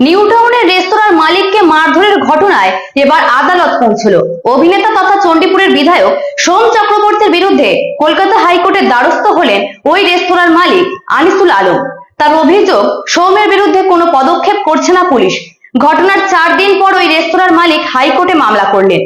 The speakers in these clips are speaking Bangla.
নিউ রেস্তোরাঁর মালিককে মারধরের ঘটনায় এবার আদালত পৌঁছল। অভিনেতা তথা চণ্ডীপুরের বিধায়ক সোম চক্রবর্তীর বিরুদ্ধে কলকাতা দ্বারস্থ হলেন ওই রেস্তোরাঁর মালিক আনিসুল আলম। তার অভিযোগ বিরুদ্ধে কোনো পদক্ষেপ করছে না পুলিশ। ঘটনার চার দিন পর ওই রেস্তোরাঁর মালিক হাইকোর্টে মামলা করলেন।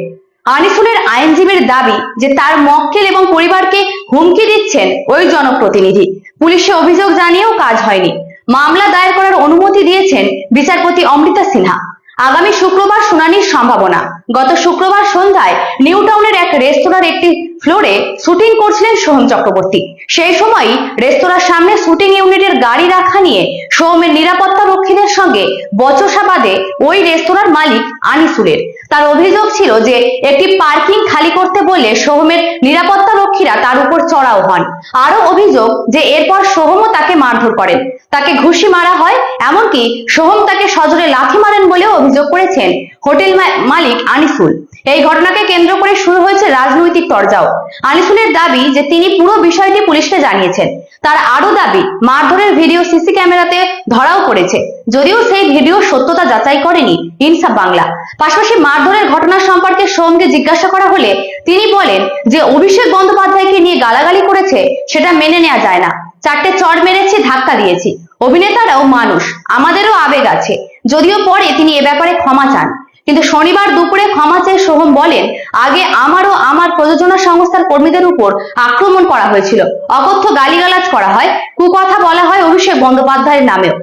আনিসুলের আইনজীবীর দাবি যে তার মক্কেল এবং পরিবারকে হুমকি দিচ্ছেন ওই জনপ্রতিনিধি। পুলিশে অভিযোগ জানিয়েও কাজ হয়নি। মামলা দায়ের করার অনুমতি দিয়েছেন বিচারপতি অমৃতা সিনহা। আগামী শুক্রবার শুনানির সম্ভাবনা। গত শুক্রবার সন্ধ্যায় নিউ টাউনের এক রেস্তোরাঁর একটি ফ্লোরে শুটিং করছিলেন সোহম চক্রবর্তী। সেই সময়ই রেস্তোরাঁর সামনে শুটিং ইউনিটের গাড়ি রাখা নিয়ে সোহমের নিরাপত্তা রক্ষীদের সঙ্গে বচসা বাদে ওই রেস্তোরাঁর মালিক আনিসুলের। তার অভিযোগ ছিল যে, একটি পার্কিং খালি করতে বললে সোহমের নিরাপত্তা রক্ষীরা তার উপর চড়াও হন। আরও অভিযোগ যে, এরপর সোহমও তাকে মারধর করেন। তাকে ঘুষি মারা হয় এমনকি সোহম তাকে সজোরে লাথি মারেন বলেও অভিযোগ করেছেন হোটেল মালিক আনিসুল। এই ঘটনাকে কেন্দ্র করে শুরু হয়েছে রাজনৈতিক তরজাও। আনিসুলের দাবি যে তিনি পুরো বিষয়টি পুলিশকে জানিয়েছেন। তার আরও দাবি, মারধরের ভিডিও সিসি ক্যামেরাতে ধরাও পড়েছে। যদিও সেই ভিডিও সত্যতা যাচাই করেনি ইনসাফ বাংলা। পাশাপাশি মারধরের ঘটনা সম্পর্কে সোমকে জিজ্ঞাসা করা হলে তিনি বলেন যে অভিষেক বন্দ্যোপাধ্যায়কে নিয়ে গালাগালি করেছে, সেটা মেনে নেওয়া যায় না। চারটে চড় মেরেছি, ধাক্কা দিয়েছি। অভিনেতারাও মানুষ, আমাদেরও আবেগ আছে। যদিও পরে তিনি এ ব্যাপারে ক্ষমা চান। কিন্তু শনিবার দুপুরে ক্ষমা চেয়ে সোহম বলেন, আগে আমারও আমার প্রযোজনা সংস্থার কর্মীদের উপর আক্রমণ করা হয়েছিল। অকথ্য গালিগালাজ করা হয়, কুকথা বলা হয় অভিষেক বন্দ্যোপাধ্যায়ের নামেও।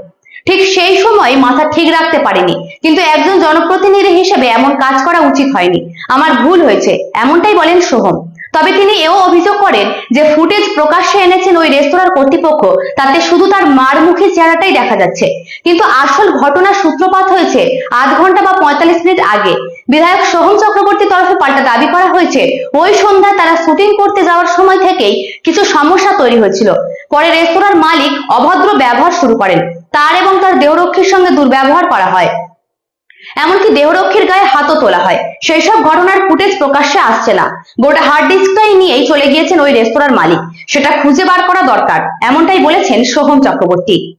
ঠিক সেই সময় মাথা ঠিক রাখতে পারেনি, কিন্তু একজন জনপ্রতিনিধি হিসেবে এমন কাজ করা উচিত হয়নি। আমার ভুল হয়েছে, এমনটাই বলেন সোহম। তবে তিনি এও অভিযোগ করেন যে ফুটেজ প্রকাশ্যে এনেছেন ওই রেস্তোরাঁর কর্তৃপক্ষ। তাতে শুধু তার মারমুখী চেহারাটাই দেখা যাচ্ছে। কিন্তু আসল ঘটনার সূত্রপাত হয়েছে আধ ঘণ্টা বা পঁয়তাল্লিশ মিনিট আগে। বিধায়ক সোহম চক্রবর্তীর তরফে পাল্টা দাবি করা হয়েছে, ওই সন্ধ্যায় তারা শুটিং করতে যাওয়ার সময় থেকেই কিছু সমস্যা তৈরি হয়েছিল। পরে রেস্তোরাঁর মালিক অভদ্র ব্যবহার শুরু করেন। তার এবং তার দেহরক্ষীর সঙ্গে দুর্ব্যবহার করা হয়। এমনকি দেহরক্ষীর গায়ে হাতও তোলা হয়। সেই সব ঘটনার ফুটেজ প্রকাশ্যে আসছে না। গোটা হার্ড ডিস্কটাই নিয়েই চলে গিয়েছেন ওই রেস্তোরাঁর মালিক। সেটা খুঁজে বার করা দরকার, এমনটাই বলেছেন সোহম চক্রবর্তী।